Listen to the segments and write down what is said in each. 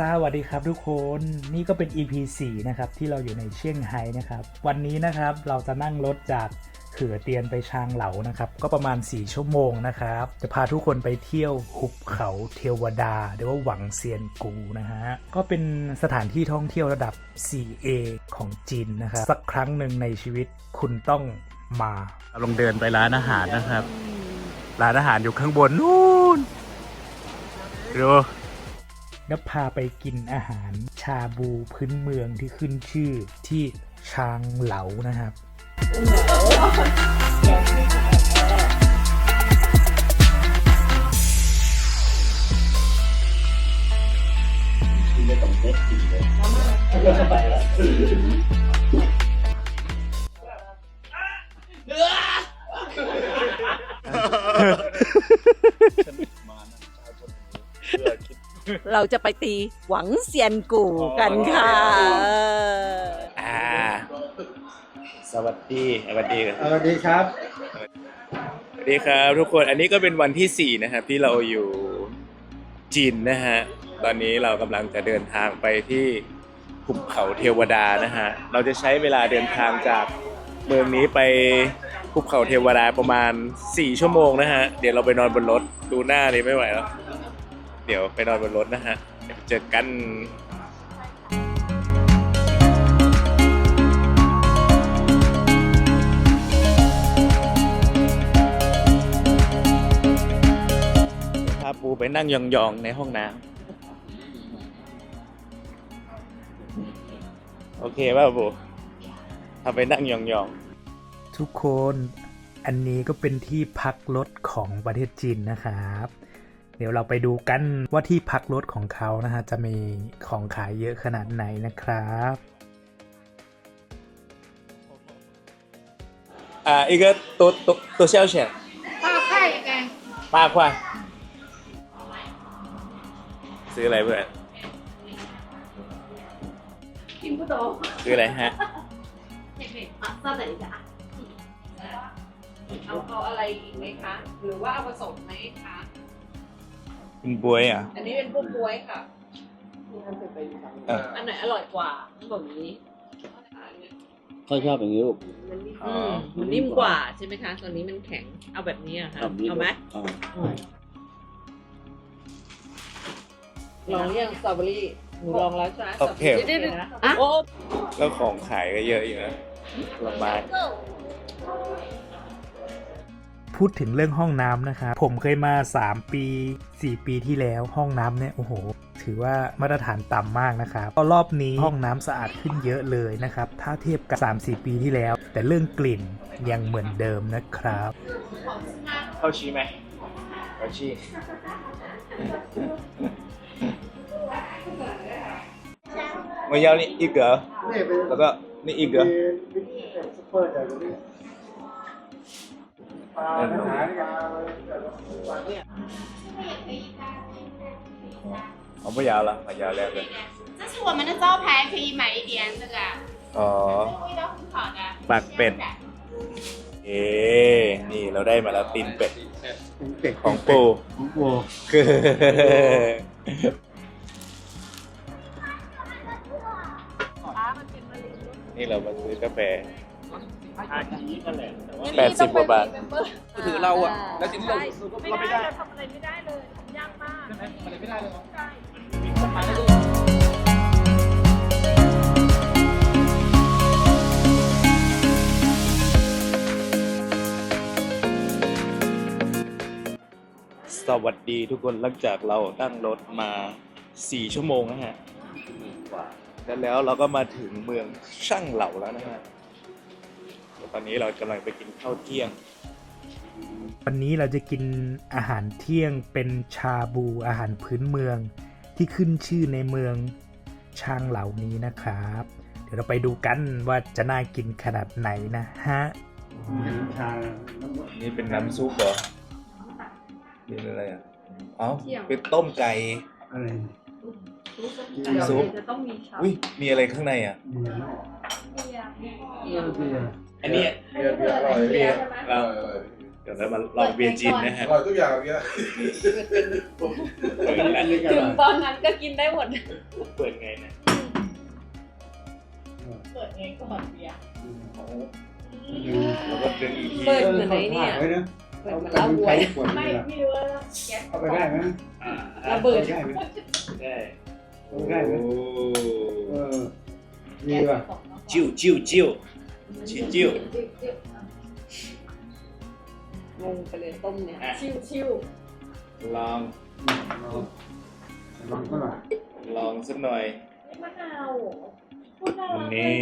สวัสดีครับทุกคนนี่ก็เป็น EP 4นะครับที่เราอยู่ในเชียงไฮ้นะครับวันนี้นะครับเราจะนั่งรถจากเขือเตียนไปชางเหลานะครับก็ประมาณ 4 ชั่วโมงนะครับจะพาทุกคนไปเที่ยวหุบเขาเทวดาหรือว่าหวังเซียนกูนะฮะก็เป็นสถานที่ท่องเที่ยวระดับ 4A ของจีนนะครับสักครั้งหนึ่งในชีวิตคุณต้องมาลงเดินไปร้านอาหารนะครับ ร้านอาหารอยู่ข้างบนนู่นดู แล้วพาไปกินอาหารชาบูพื้นเมืองที่ขึ้นชื่อที่ชางเหลานะครับ เราจะไปตีหวังเซียนกูกันค่ะอ่าสวัสดีสวัสดีครับสวัสดีครับสวัสดีครับทุกคนอันนี้ก็เป็นวันที่ 4 นะครับ ที่เราอยู่จีนนะฮะตอนนี้เรากำลังจะเดินทางไปที่ภูเขาเทวดานะฮะเราจะใช้เวลาเดินทางจากเมืองนี้ไปภูเขาเทวดาประมาณ 4 ชั่วโมงนะฮะ เดี๋ยวเราไปนอนบนรถ ดูหน้านี่ไม่ไหวแล้ว เดี๋ยวไปนอนบนรถนะฮะ เดี๋ยวเจอกันพาปูไปนั่งยองๆในห้องน้ำโอเคป่ะปูพาไปนั่งยองๆ ทุกคนอันนี้ก็เป็นที่พักรถของประเทศจีนนะครับ เดี๋ยวเราไปดูกันว่าที่พักรถของเขานะฮะจะมีของขายเยอะขนาดไหนนะครับอ่าอีกตัวตัวตัวเชี่ยวเฉียนป้าควาซื้ออะไรเพื่อนกินผู้โตซื้ออะไรฮะเด็กๆอะทรส่ดีจ้ะเอาเอาอะไรอีกไหมคะ หรือว่าเอาผสมไหมคะ เป็นบวยอะ อันนี้เป็นพวกบวยค่ะ เออ อันไหนอร่อยกว่าแบบนี้เขาชอบอย่างนี้ลูกอ๋อมมันนิ่มกว่าใช่ไหมคะ ตอนนี้มันแข็ง เอาแบบนี้อะค่ะ แบบนี้เอาไหมอ่าลองเรียงสตรอเบอรี่หนูลองแล้วใช่ไหมโอเคเดี๋ยวๆๆอะโอ้แล้วของขายก็เยอะอยู่นะผลไม้ พูดถึงเรื่องห้องน้ำนะครับผมเคยมา 3 ปี 4 ปีที่แล้วห้องน้ำเนี่ยโอ้โห ถือว่ามาตรฐานต่ำมากนะครับก็รอบนี้ห้องน้ำสะอาดขึ้นเยอะเลยนะครับ ถ้าเทียบกับ 3-4 ปีที่แล้ว แต่เรื่องกลิ่นยังเหมือนเดิมนะครับ เข้าชี้ไหมเข้าชี้我要你一个， แล้วก็นี่อีกเหรอนั่นเหรอ我不要了，我要两个。这是我们的招牌，可以买一点这个， อ๋อ 味道很好的。 ปากเป็ด เอ๊นี่เราได้มาแล้วตีนเป็ด เป็ด ของปู ของปู คือนี่เรามาซื้อกาแฟ แปดสิบกว่าบาทถือเราอะแล้วจริงๆเราเราไม่ได้ ทำอะไรไม่ได้เลยยากมากอะไรไม่ได้เลยสวัสดีทุกคนหลังจากเราตั้งรถมา 4 ชั่วโมงนะฮะ แล้วแล้วเราก็มาถึงเมืองช่างเหล่าแล้วนะฮะ ตอนนี้เรากำลังไปกินข้าวเที่ยง วันนี้เราจะกินอาหารเที่ยงเป็นชาบูอาหารพื้นเมือง ที่ขึ้นชื่อในเมืองชางเหล่านี้นะครับ เดี๋ยวเราไปดูกันว่าจะน่ากินขนาดไหนนะฮะนี่เป็นน้ำซุปเหรอนี่เป็นอะไรอะอ๋อเป็นต้มไก่อะไรซุปจะต้องมีชาอุ้ยมีอะไรข้างในอะ อันนี้เบียร์เบียร์อร่อยเบียร์เราเดี๋ยวเรามาลองเบียร์จีนนะฮะอร่อยทุกอย่างเนี้ยเปิดแล้วกันถึงตอนนั้นก็กินได้หมด เปิดไงนะเปิดเองก่อนเบียร์แล้วก็ดึงอีกทีเปิดเหมือนไอ้เนี่ยไว้นะเปิดเหมือนเหล้าบวยไม่ไม่รู้ว่าแก๊สเอาไปได้ไหมอ่าระเบิดได้ไหมได้เอาไปได้ไหมโอ้ เออดีป่ะจิ้วจิ้วจิ้วชิ้นจิ้วงงไปเลยต้มเนี่ยอะชิวชิวลองลองก็หน่อยลองสักหน่อยมะนาวพูดน่ารักนี่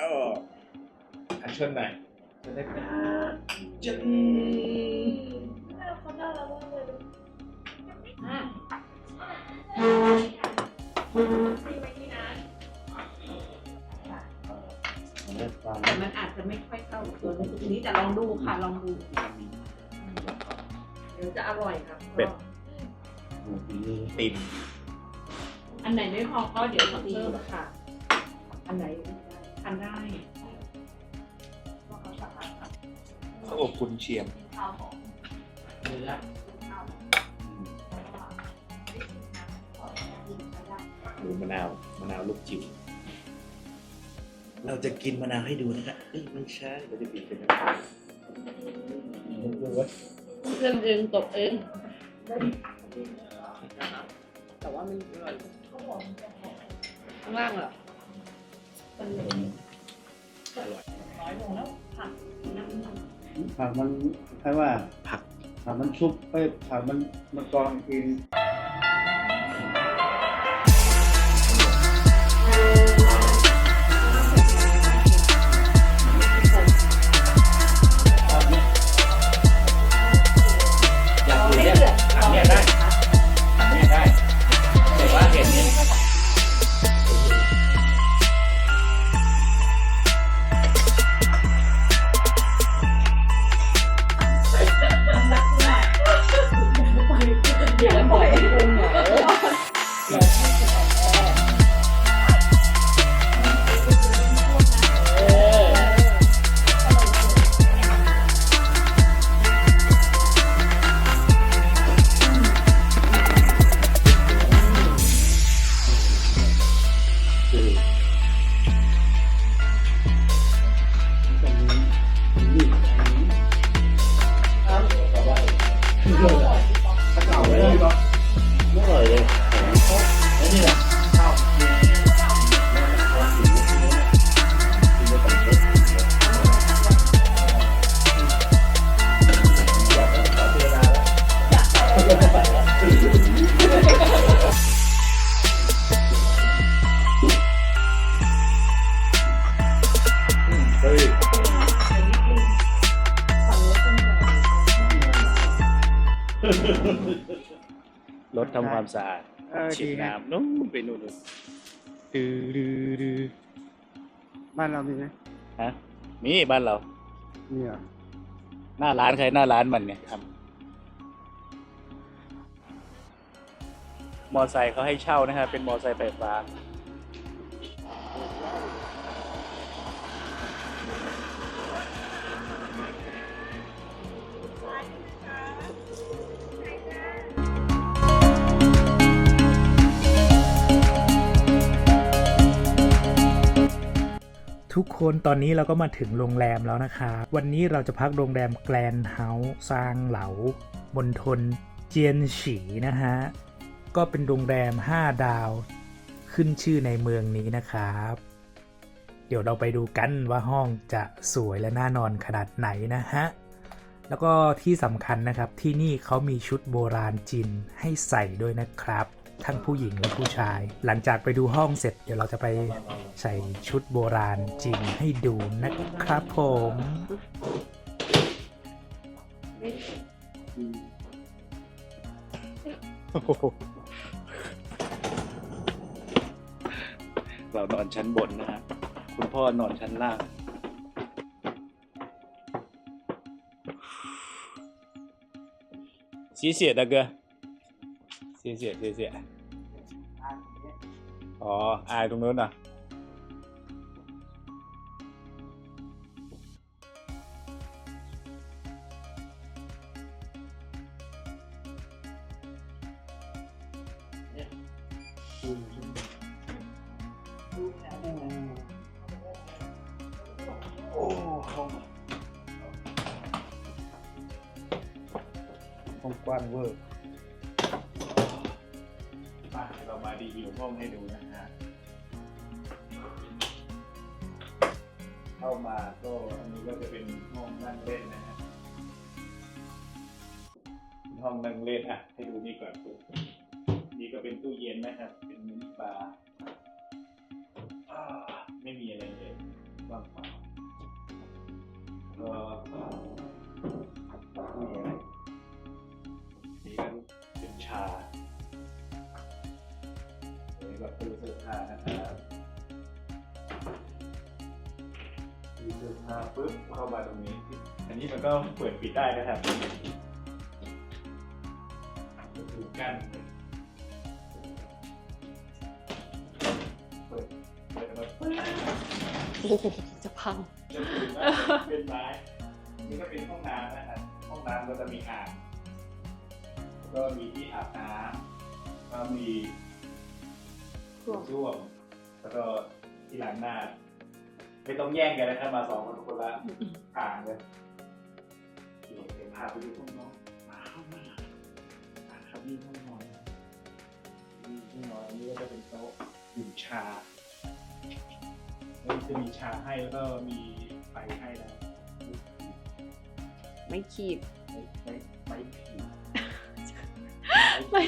อ้าวอันชนหน่อยจะได้จันน่าเขาน่ารักมากเลย แต่มันอาจจะไม่ค่อยเข้ากับตัวในสุกนี้แต่ลองดูค่ะลองดูเดี๋ยวจะอร่อยครับติ่มอันไหนไม่พอก็เดี๋ยวทำเพิ่มค่ะ อันไหนทานได้ข้าวอบกุนเชียงดูมะนาวมะนาวลูกจิ๋ว เราจะกินมะนาวให้ดูนะครับเอ้ยไม่ใช่เราจะบีบเป็นน้ำตาลดูว่าเครื่องเองตกเองแต่ว่ามันอร่อยข้างล่างเหรอผักมันแค่ว่าผักผักมันซุปเอ้ยผักมันมันกรองกิน บ้านเรามีไหมฮะนี่บ้านเรา มีเหรอหน้าร้านใครหน้าร้านมันเนี่ยทำมอไซค์เขาให้เช่านะฮะเป็นมอไซค์ไฟฟ้า ทุกคนตอนนี้เราก็มาถึงโรงแรมแล้วนะครับวันนี้เราจะพักโรงแรมแกลนเฮาส์ซางเหลาบนทนเจียนฉีนะฮะ ก็เป็นโรงแรม 5 ดาว ขึ้นชื่อในเมืองนี้นะครับ เดี๋ยวเราไปดูกันว่าห้องจะสวยและน่านอนขนาดไหนนะฮะ แล้วก็ที่สำคัญนะครับที่นี่เขามีชุดโบราณจีนให้ใส่ด้วยนะครับ ทั้งผู้หญิงและผู้ชาย หลังจากไปดูห้องเสร็จ เดี๋ยวเราจะไปใส่ชุดโบราณจริงให้ดูนะครับผม เรานอนชั้นบนนะฮะ คุณพ่อนอนชั้นล่าง 谢谢大哥 谢谢谢谢。哦，哎，东东呢？ ห้องนั่งเล่นอะ ให้ดูนี่ก่อน นี่ก็เป็นตู้เย็นนะครับ เป็นมินิบาร์ไม่มีอะไรเลยว่างเปล่าก็ไม่มีอะไรนี่ก็เป็นชานี่ก็ตู้เสื้อผ้านะครับตู้เสื้อผ้าปุ๊บเข้ามาตรงนี้ อันนี้มันก็เปิดปิดได้นะครับ กกั้นเปิดเปิดมาปุ๊บโอ้โหจะพัง จะถึงว่าเป็นไม้ นี่ก็เป็นห้องน้ำนะครับ ห้องน้ำก็จะมีอ่างแล้วก็มีที่อาบน้ำก็มีช่วงแล้วก็ที่ล้างหน้า ไม่ต้องแย่งกันนะครับ มาสองคนคนละอ่างเลยโอเคเดี๋ยวพาไปดูห้องนอนมาเข้ามา มาครับนี่ห้องนอนนี่ห้องนอนอันนี้ก็จะเป็นโต๊ะดื่มชาแล้วจะมีชาให้แล้วก็มีไฟให้นะไม่ขีดไม่ไม่ไม่ผีไม่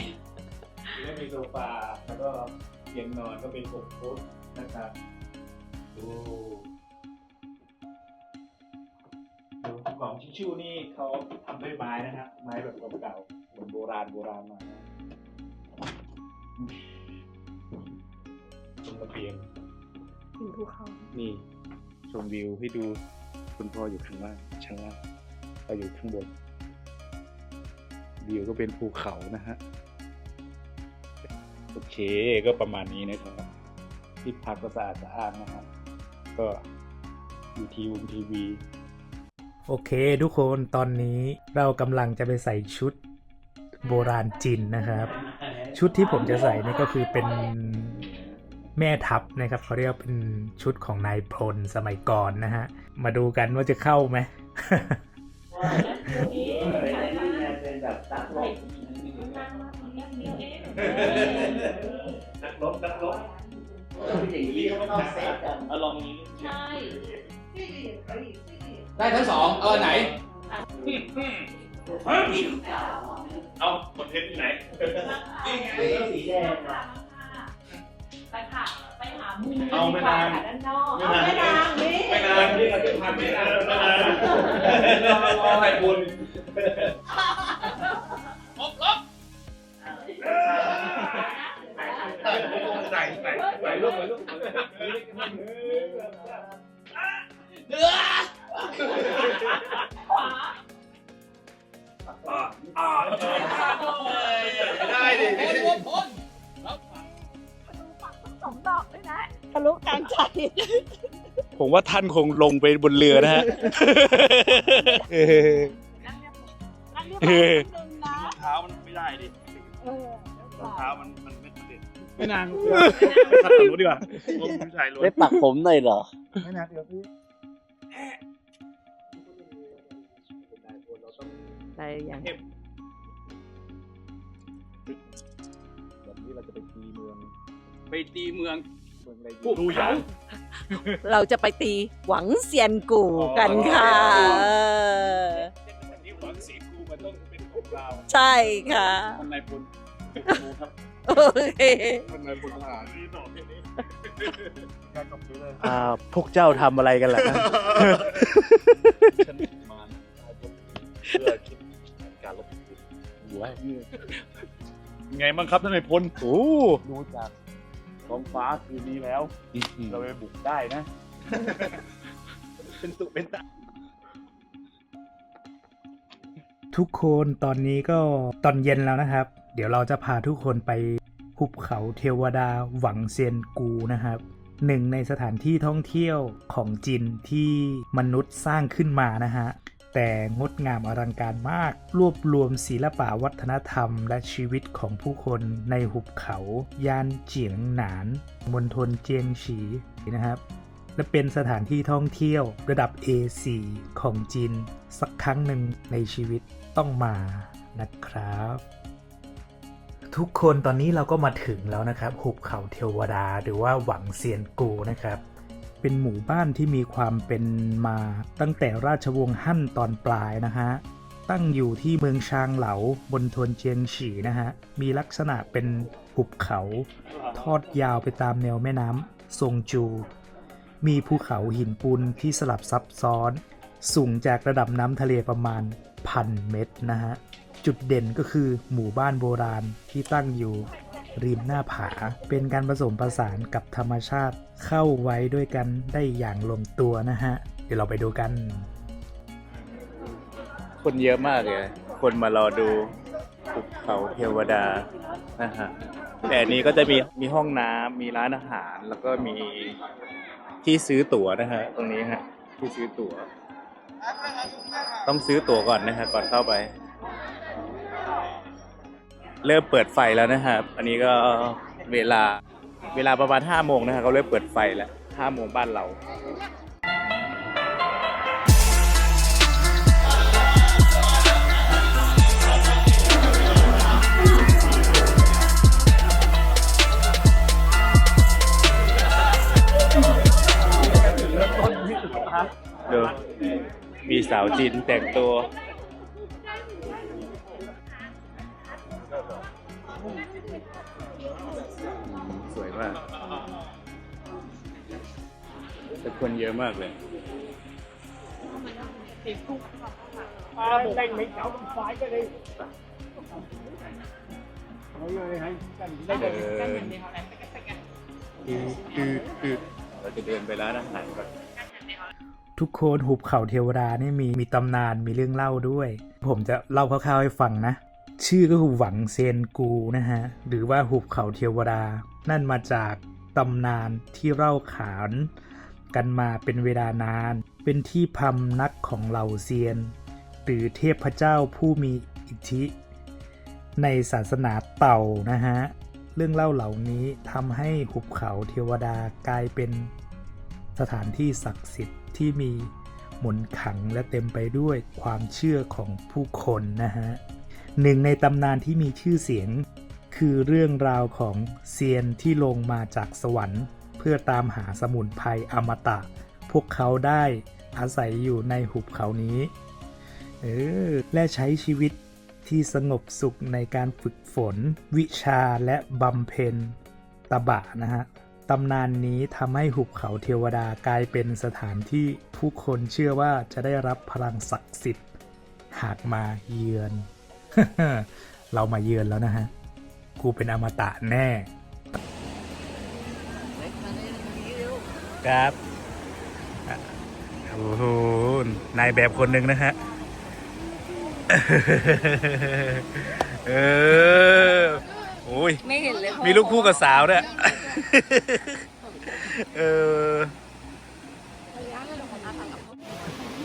แล้วมีโซฟาแล้วก็เตียงนอนก็เป็นหกฟุตนะครับโอ้ดูของชิชชู่นี่เขาทำด้วยไม้นะครับไม้แบบเก่าๆเหมือน โบราณโบราณมานะตรงระเบียงถึงภูเขานี่ ชมวิวให้ดูคุณพ่ออยู่ข้างล่างชั้นล่างเราอยู่ข้างบนวิวก็เป็นภูเขานะฮะ โอเคก็ประมาณนี้นะครับ ที่พักก็สะอาดสะอาดนะครับ ก็อยู่ทีวีทีวี โอเคทุกคนตอนนี้เรากำลังจะไปใส่ชุด โบราณจีนนะครับ ชุดที่ผมจะใส่นี่ก็คือเป็นแม่ทัพนะครับเขาเรียกว่าเป็นชุดของนายพลสมัยก่อนนะฮะ มาดูกันว่าจะเข้าไหมเป็นแบบตักลงนักรบนักรบอย่างนี้ก็ไม่ต้องเซฟกันเอาลองนี้ใช่ได้ทั้งสอง เอาอันไหน เอาคอนเทนต์ที่ไหนสีแดงนะไปค่ะ ไปหามุมเอาไม่นาน ด้านนอกไม่นานนี่ ไม่นานนี่เราจะพันไม่นานไม่นานรอใส่บุญใส่ใส่ใส่ลูกใส่ลูกได้ ผมว่าท่านคงลงไปบนเรือนะฮะนั่งเรียบร้อยนิดนึงนะเท้ามันไม่ได้ดิเออรองเท้ามันมันไม่ประเด็นไม่นานขัดตรงนู้นดีกว่าผมผู้ชายล้วนได้ปักผมหน่อยเหรอ ไม่นานเดี๋ยวพี่ได้ยังวันนี้เราจะไปตีเมืองไปตีเมืองเมืองอะไรดูหยาง เราจะไปตีหวังเซียนกูกันค่ะวันนี้หวังสีกูมันต้องเป็นของเราใช่ค่ะมันนายพลกูครับโอเคมันนายพลทหารนี่ต่อแค่นี้การจบเลยอ่าพวกเจ้าทำอะไรกันล่ะครับฉันมาเพื่อคิดการลบหัวไงบ้างครับท่านนายพลโอ้ดูจาก ท้องฟ้าคืนนี้แล้ว เราไปบุกได้นะ เป็นตุเป็นตะทุกคนตอนนี้ก็ตอนเย็นแล้วนะครับ เดี๋ยวเราจะพาทุกคนไปหุบเขาเทวดาหวังเซียนกูนะครับหนึ่งในสถานที่ท่องเที่ยวของจีนที่มนุษย์สร้างขึ้นมานะฮะ แต่งดงามอลังการมาก รวบรวมศิลปะวัฒนธรรม และชีวิตของผู้คนในหุบเขา ยานเจียงหนานมณฑลเจียงฉีนะครับ และเป็นสถานที่ท่องเที่ยวระดับ A4 ของจีน สักครั้งหนึ่งในชีวิตต้องมานะครับ ทุกคนตอนนี้เราก็มาถึงแล้วนะครับ หุบเขาเทวดาหรือว่าหวังเซียนกูนะครับ เป็นหมู่บ้านที่มีความเป็นมา ตั้งแต่ราชวงศ์ฮั่นตอนปลายนะฮะตั้งอยู่ที่เมืองชางเหลาบนทวนเจียงฉีนะฮะ มีลักษณะเป็นหุบเขา ทอดยาวไปตามแนวแม่น้ำซงจู มีภูเขาหินปูนที่สลับซับซ้อน สูงจากระดับน้ำทะเลประมาณพันเมตรนะฮะ จุดเด่นก็คือหมู่บ้านโบราณที่ตั้งอยู่ ริมหน้าผา เป็นการผสมผสานกับธรรมชาติเข้าไว้ด้วยกันได้อย่างลงตัวนะฮะ เดี๋ยวเราไปดูกัน คนเยอะมากเลยคนมารอดูภูเขาเทวดานะฮะแต่นนี้ก็จะมีมีห้องน้ำมีร้านอาหารแล้วก็มีที่ซื้อตั๋วนะฮะตรงนี้ฮะที่ซื้อตั๋ว ต้องซื้อตั๋วก่อนนะฮะก่อนเข้าไป เริ่มเปิดไฟแล้วนะครับ อันนี้ก็เวลาเวลาประมาณห้าโมงนะฮะเขาเริ่มเปิดไฟแล้วห้าโมงบ้านเราเดูมีสาวจีนแต่งตัว สวยมากแต่คนเยอะมากเลยเอออืดอืดอืดเราจะเดินไปร้านอาหารก่อนทุกคนหุบเขาเทวดานี่มีมีตำนานมีเรื่องเล่าด้วย ผมจะเล่าคร่าวๆให้ฟังนะ ชื่อก็คือหวังเซนกูนะฮะ หรือว่าหุบเขาเทวดา นั่นมาจากตำนานที่เล่าขานกันมาเป็นเวลานาน เป็นที่พำนักของเหล่าเซียน หรือเทพเจ้าผู้มีอิทธิ ในศาสนาเต่านะฮะ เรื่องเล่าเหล่านี้ทำให้หุบเขาเทวดากลายเป็นสถานที่ศักดิ์สิทธิ์ที่มีหมุนขังและเต็มไปด้วยความเชื่อของผู้คนนะฮะ หนึ่งในตำนานที่มีชื่อเสียง คือเรื่องราวของเซียนที่ลงมาจากสวรรค์ เพื่อตามหาสมุนไพรอมตะ พวกเขาได้อาศัยอยู่ในหุบเขานี้เออและใช้ชีวิตที่สงบสุขในการฝึกฝน วิชาและบำเพ็ญตบะนะฮะตำนานนี้ทำให้หุบเขาเทวดากลายเป็นสถานที่ผู้คนเชื่อว่าจะได้รับพลังศักดิ์สิทธิ์ หากมาเยือน เรามาเยือนแล้วนะฮะ กูเป็นอมตะแน่ ครับอะโอ้โหนายแบบคนหนึ่งนะฮะ เออ โอ้ย ไม่เห็นเลยมีลูกคู่กับสาวด้วย เออ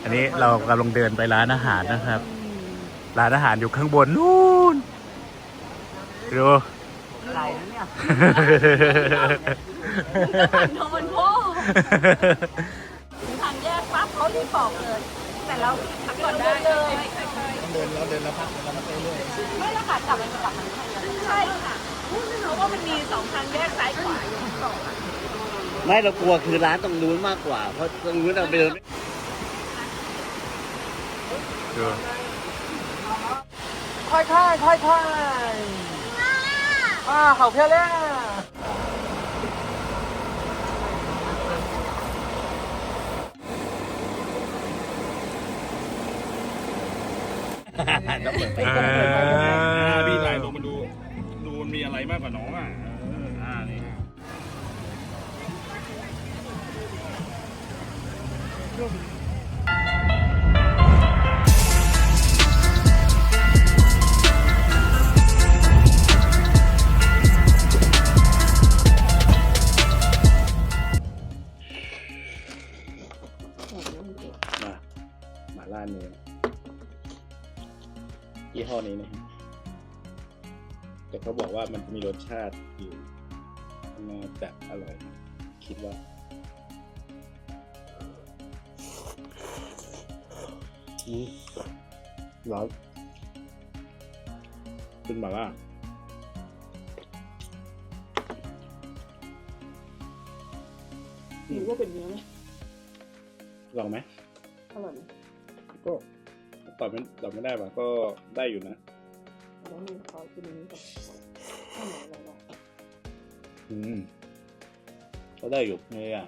อันนี้เรากำลังเดินไปร้านอาหารนะครับ ร้านอาหารอยู่ข้างบนนู่นดูไหลเนี่ยโดนพ่อถึงทางแยกปั๊บเขารีบบอกเลย แต่เราพักก่อนได้เลยเดินแล้วเดินแล้วพักแล้วพักไปเรื่อยไม่แล้วค่ะกลับมันกลับมันใช่ค่ะเพราะว่ามันมีสองทางแยกซ้ายขวาอยู่ที่บอกอะไม่เรากลัวคือร้านตรงนู้นมากกว่า เพราะตรงนู้นเราไปเดินดู ค่อยค่อยค่อยค่อยอ่าเขาเพี้ยเล่พี่ไหลลงมาดู ดูมันมีอะไรมากกว่าน้องอะเอออ่านี่มาม เขาบอกว่ามันจะมีรสชาติอยู่น่าจะอร่อยนะคิดว่า อืมร้อนเป็นหมาล่าหรือว่าเป็นเนื้อไหมลองไหมอร่อยไหมก็ตอบไม่ตอบไม่ได้ป่ะก็ได้อยู่นะ แล้วมันขอกินอันนี้ก่อนข้าวเหนียวอะไรหรออืมก็ได้อยู่เนี่ยอะ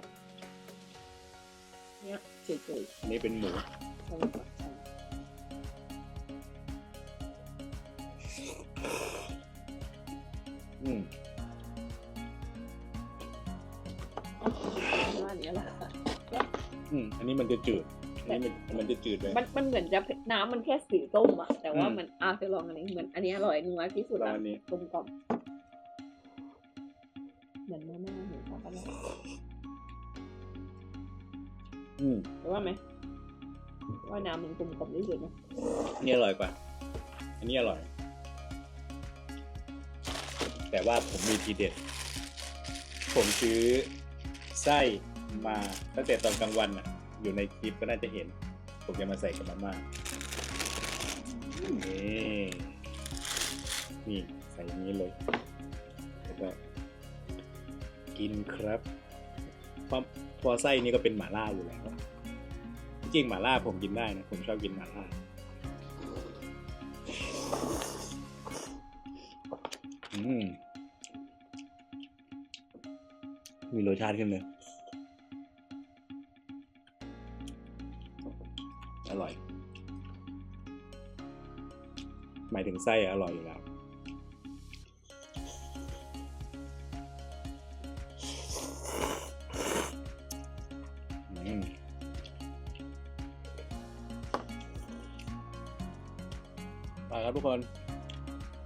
เนี่ยเฉยอันนี้เป็นหมูๆใช่ค่ะใช่อืมว่าอันนี้แหละค่ะอืมอันนี้มันจะจืด อันนี้มันมันจะจืดเลย มันมันเหมือนจะน้ำมันแค่สีส้มอะแต่ว่าอืมมันอะจะลองอันนี้เหมือนอันนี้อร่อยนัวที่สุดลองละอันนี้ กลมกล่อมเหมือนแม่แม่เห็นช็อกโกแลตอืมแต่ว่าไหมว่าน้ำมันกลมกล่อมที่สุดนะอันนี้อร่อยกว่า อันนี้อร่อย แต่ว่าผมมีทีเด็ด ผมซื้อไส้มาตั้งแต่ตอนกลางวันอะ อยู่ในคลิปก็น่าจะเห็น ผมจะมาใส่กับมาม่านี่นี่ใส่นี้เลยแล้วก็กินครับเพราะพอไส้นี่ก็เป็นหม่าล่าอยู่แล้วจริงหม่าล่าผมกินได้นะ ผมชอบกินหม่าล่าอืมมีรสชาติขึ้นเลย หมายถึงไส้อร่อยอยู่แล้วไปครับทุกคน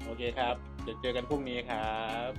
โอเคครับ เดี๋ยวเจอกันพรุ่งนี้ครับ